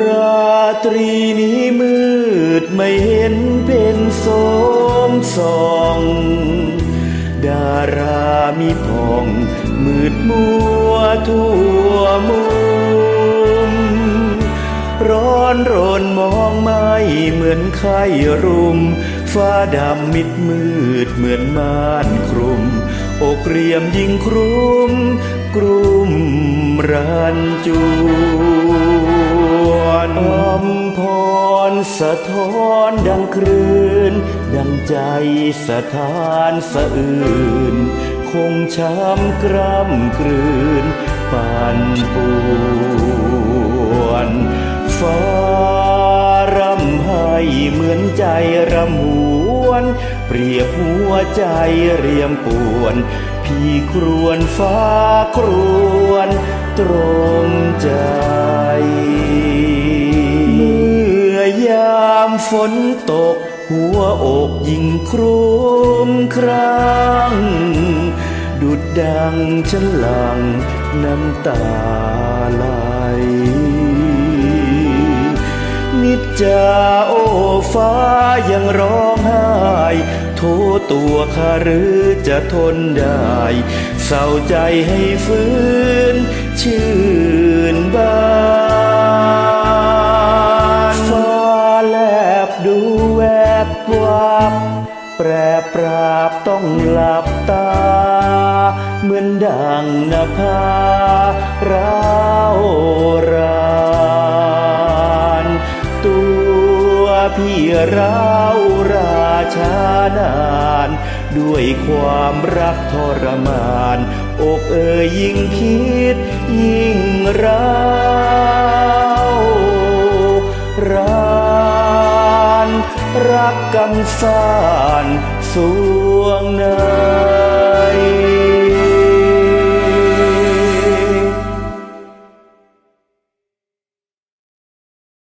ราตรีนี้มืดไม่เห็นเป็นสมสอง ดารามีพองมืดมัวทั่วมุม ร้อนรนมองไม่เหมือนไข้รุม ฟ้าดำมิดมืดเหมือนม่านคลุม อกเรียมยิ่งครุมกรุมรันจู สะท้อนดังคลื่น ดังใจสะท้านสะอื่น คงช้ำกร่ำกลืนปั่นป่วนฟ้ารำให้เหมือนใจรำหวนเปรียบหัวใจเรียมปวน พี่ครวนฟ้าครวน ตรมใจ ฝนตก หัวอกยิ่งครุมครางดุดดังฉันหลังน้ำตาไหลนิจจาโอฟ้ายังร้องไห้โทตัวข้าหรือจะทนได้ เศร้าใจให้ฟื้นชื่น แวบวับแปรปราบต้องหลับตา เหมือนดังนภาร้าวรานตัวพี่ราวราชานานด้วยความรักทรมาน อกเอ่ยยิ่งคิดยิ่งร้า รักกันสานสวงนิน